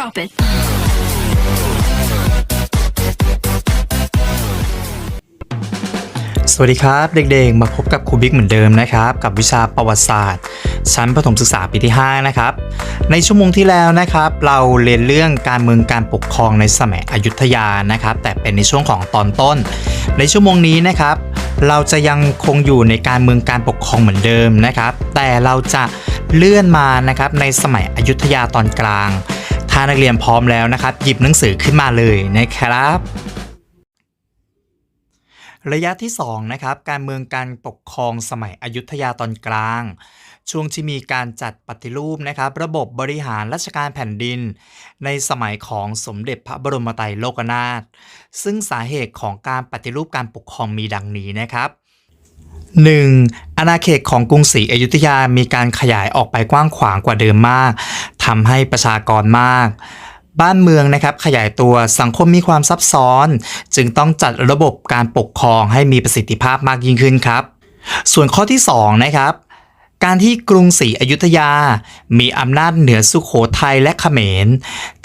Drop it. สวัสดีครับ เด็กๆ มาพบกับครูบิ๊กเหมือนเดิมนะครับ กับวิชาประวัติศาสตร์ ชั้นประถมศึกษาปีที่ 5 นะครับ ในชั่วโมงที่แล้วนะครับ เราเรียนเรื่องการเมืองการปกครองในสมัยอยุธยานะครับ แต่เป็นในช่วงของตอนต้น ในชั่วโมงนี้นะครับ เราจะยังคงอยู่ในการเมืองการปกครองเหมือนเดิมนะครับ แต่เราจะเลื่อนมานะครับในสมัยอยุธยาตอนกลางานักเรียนพร้อมแล้วนะครับ หยิบหนังสือขึ้นมาเลยนะครับ ระยะที่2นะครับการเมืองการปกครองสมัยอยุธยาตอนกลาง ช่วงที่มีการจัดปฏิรูปนะครับ ระบบบริหารราชการแผ่นดิน ในสมัยของสมเด็จพระบรมไตรโลกนาถซึ่งสาเหตุของการปฏิรูปการปกครองมีดังนี้นะครับ 1. อาณาเขตของกรุงศรีอยุธยามีการขยายออกไปกว้างขวางกว่าเดิมมากทำให้ประชากรมาก บ้านเมืองนะครับขยายตัวสังคมมีความซับซ้อน จึงต้องจัดระบบการปกครองให้มีประสิทธิภาพมากยิ่งขึ้นครับ ส่วนข้อที่ 2 นะครับ การที่กรุงศรีอยุธยา มีอำนาจเหนือสุขโขทัยและเขมร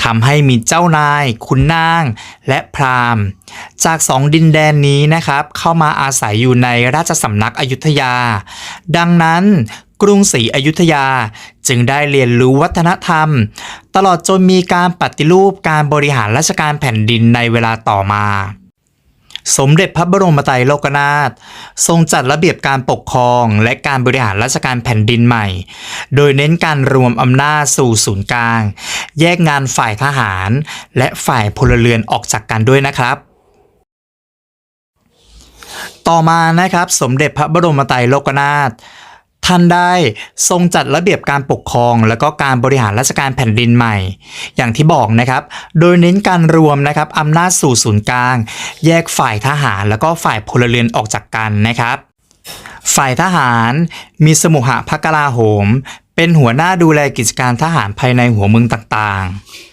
ทำให้มีเจ้านายขุนนาง และพราหมณ์ จากสองดินแดนนี้นะครับ เข้ามาอาศัยอยู่ในราชสำนักอยุธยา ดังนั้นกรุงศรีอยุธยาจึงได้เรียนรู้วัฒนธรรม ตลอดจนมีการปฏิรูปการบริหารราชการแผ่นดินในเวลาต่อมา สมเด็จพระบรมไตรโลกนาถทรงจัดระเบียบการปกครองและการบริหารราชการแผ่นดินใหม่ โดยเน้นการรวมอำนาจสู่ศูนย์กลาง แยกงานฝ่ายทหาร และฝ่ายพลเรือนออกจากกันด้วยนะครับต่อมานะครับสมเด็จพระบรมไตรโลกนาถ ท่านได้ทรงจัดระเบียบการปกครอง และก็การบริหารราชการแผ่นดินใหม่ อย่างที่บอกนะครับ โดยเน้นการรวมนะครับอำนาจสู่ศูนย์กลาง แยกฝ่ายทหารแล้วก็ฝ่ายพลเรือนออกจากกันนะครับ ฝ่ายทหารมีสมุหะพระกลาโหม เป็นหัวหน้าดูแลกิจการทหารภายในหัวเมืองต่าง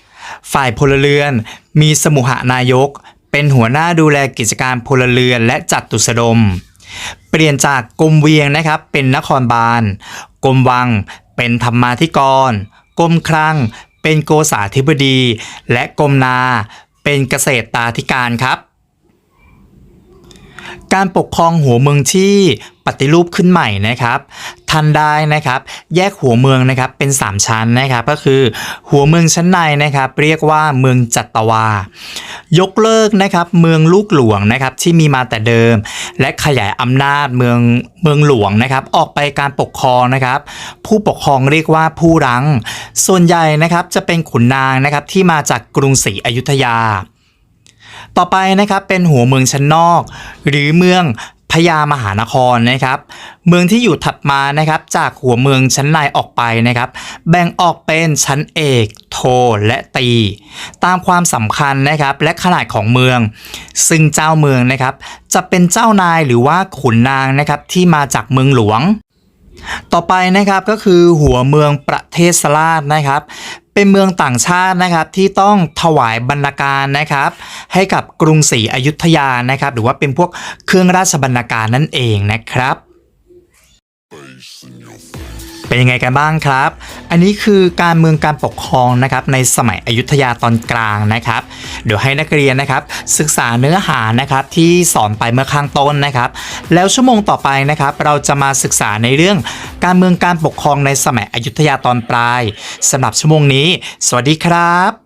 ๆ ฝ่ายพลเรือนมีสมุหนายก เป็นหัวหน้าดูแลกิจการพลเรือนและจัดตุสดม เปลี่ยนจากกรมเวียงนะครับ เป็นนครบาลกรมวัง เป็นธรรมาธิกรกรมคลัง เป็นโกษาธิบดี และกรมนา เป็นเกษตรตาธิการครับ การปกครองหัวเมืองที่ปฏิรูปขึ้นใหม่นะครับท่านได้นะครับ แยกหัวเมืองนะครับเป็น 3 ชั้นนะครับก็คือ หัวเมืองชั้นในนะครับ เรียกว่าเมืองจัตวา ยกเลิกนะครับเมืองลูกหลวงนะครับที่มีมาแต่เดิม และขยายอำนาจเมืองเมืองหลวงนะครับออกไปการปกครองนะครับ ผู้ปกครองเรียกว่าผู้รัง ส่วนใหญ่นะครับจะเป็นขุนนางนะครับที่มาจากกรุงศรีอยุธยา ต่อไปนะครับเป็นหัวเมืองชั้นนอก หรือเมือง พญามหานครนะครับ เมืองที่อยู่ถัดมานะครับ จากหัวเมืองชั้นในออกไปนะครับ แบ่งออกเป็นชั้นเอก โทและตี ตามความสำคัญนะครับและขนาดของเมือง ซึ่งเจ้าเมืองนะครับ จะเป็นเจ้านายหรือว่าขุนนางนะครับที่มาจากเมืองหลวงต่อไปนะครับก็คือหัวเมืองประเทศสลาดนะครับ เป็นเมืองต่างชาตินะครับที่ต้องถวายบรรณาการนะครับ ให้กับกรุงศรีอยุธยานะครับ หรือว่าเป็นพวกเครื่องราชบรรณาการนั่นเองนะครับ เป็นยังไงกันบ้างครับ อันนี้คือการเมืองการปกครองนะครับในสมัยอยุธยาตอนกลางนะครับ เดี๋ยวให้นักเรียนนะครับ ศึกษาเนื้อหานะครับที่สอนไปเมื่อข้างต้นนะครับ แล้วชั่วโมงต่อไปนะครับ เราจะมาศึกษาในเรื่องการเมืองการปกครองในสมัยอยุธยาตอนปลายสำหรับชั่วโมงนี้ สวัสดีครับ